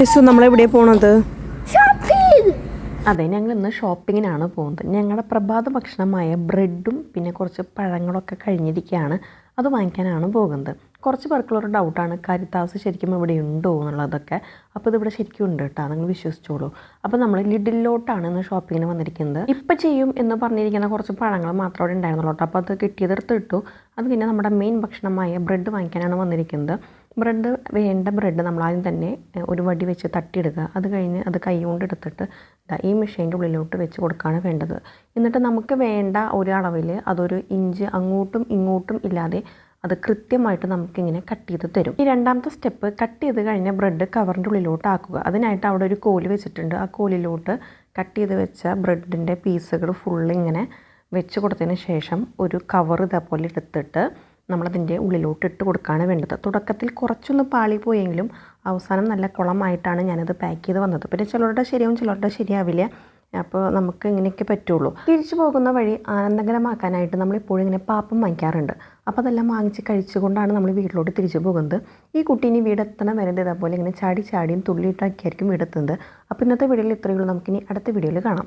യെസു നമ്മളെവിടെയാണ് പോണത്? അതെ ഞങ്ങൾ ഇന്ന് ഷോപ്പിങ്ങിനാണ് പോകുന്നത്. ഞങ്ങളുടെ പ്രഭാത ഭക്ഷണമായ ബ്രെഡും പിന്നെ കുറച്ച് പഴങ്ങളൊക്കെ കഴിഞ്ഞിരിക്കുകയാണ്. അത് വാങ്ങിക്കാനാണ് പോകുന്നത്. കുറച്ച് പേർക്കുള്ളൊരു ഡൗട്ടാണ് കരിത്താസ് ശരിക്കും ഇവിടെ ഉണ്ടോ? എന്നുള്ളതൊക്കെ. അപ്പോൾ ഇതിവിടെ ശരിക്കും ഉണ്ട് കേട്ടോ. നിങ്ങൾ വിശ്വസിച്ചോളൂ. അപ്പോൾ നമ്മൾ ലിഡിലോട്ടാണ് ഇന്ന് ഷോപ്പിങ്ങിന് വന്നിരിക്കുന്നത്. ഇപ്പോൾ ചെയ്യും എന്ന് പറഞ്ഞിരിക്കുന്ന കുറച്ച് പഴങ്ങൾ മാത്രം അവിടെ ഉണ്ടായിരുന്നുള്ളൂ അപ്പോൾ അത് കിട്ടിയതെടുത്ത് ഇട്ടു. അത് പിന്നെ നമ്മുടെ മെയിൻ ഭക്ഷണമായ ബ്രെഡ് വാങ്ങിക്കാനാണ് വന്നിരിക്കുന്നത്. ബ്രെഡ് വേണ്ട ബ്രെഡ് നമ്മൾ ആദ്യം തന്നെ ഒരു വടി വെച്ച് തട്ടിയെടുക്കുക അത് കഴിഞ്ഞ് അത് കൈ കൊണ്ട് എടുത്തിട്ട് ഈ മെഷീന്റെ ഉള്ളിലോട്ട് വെച്ച് കൊടുക്കുകയാണ് വേണ്ടത്. എന്നിട്ട് നമുക്ക് വേണ്ട ഒരു അളവിൽ അതൊരു ഇഞ്ച് അങ്ങോട്ടും ഇങ്ങോട്ടും ഇല്ലാതെ അത് കൃത്യമായിട്ട് നമുക്കിങ്ങനെ കട്ട് ചെയ്ത് തരും. ഈ രണ്ടാമത്തെ സ്റ്റെപ്പ് കട്ട് ചെയ്ത് കഴിഞ്ഞ ബ്രെഡ് കവറിന്റെ ഉള്ളിലോട്ട് ആക്കുക. അതിനായിട്ട് അവിടെ ഒരു കോൽ വെച്ചിട്ടുണ്ട്. ആ കോലിലോട്ട് കട്ട് ചെയ്ത് വെച്ച ബ്രെഡിന്റെ പീസുകൾ ഫുള്ള് ഇങ്ങനെ വെച്ച് കൊടുത്തതിന് ശേഷം ഒരു കവർ ഇതേപോലെ എടുത്തിട്ട് നമ്മളതിന്റെ ഉള്ളിലോട്ട് ഇട്ട് കൊടുക്കുകയാണ് വേണ്ടത്. തുടക്കത്തിൽ കുറച്ചൊന്ന് പാളി പോയെങ്കിലും അവസാനം നല്ല കുളമായിട്ടാണ് ഞാനത് പാക്ക് ചെയ്ത് വന്നത്. പിന്നെ ചിലരുടെ ശരിയാവും ചിലരുടെ ശരിയാവില്ല. അപ്പോൾ നമുക്ക് ഇങ്ങനെയൊക്കെ പറ്റുള്ളൂ. തിരിച്ചു പോകുന്ന വഴി ആനന്ദകരമാക്കാനായിട്ട് നമ്മൾ ഇപ്പോഴും ഇങ്ങനെ പാപ്പം വാങ്ങിക്കാറുണ്ട്. അപ്പോൾ അതെല്ലാം വാങ്ങിച്ച് കഴിച്ചുകൊണ്ടാണ് നമ്മൾ വീട്ടിലോട്ട് തിരിച്ചു പോകുന്നത്. ഈ കുട്ടി ഇനി വീടെത്തണ ഇതേപോലെ ഇങ്ങനെ ചാടി ചാടിയും തുള്ളിയിട്ടാക്കിയായിരിക്കും വീടെത്തുന്നത്. അപ്പോൾ ഇന്നത്തെ വീഡിയോയിൽ ഇത്രയുള്ളൂ നമുക്കിനി അടുത്ത വീഡിയോയിൽ കാണാം.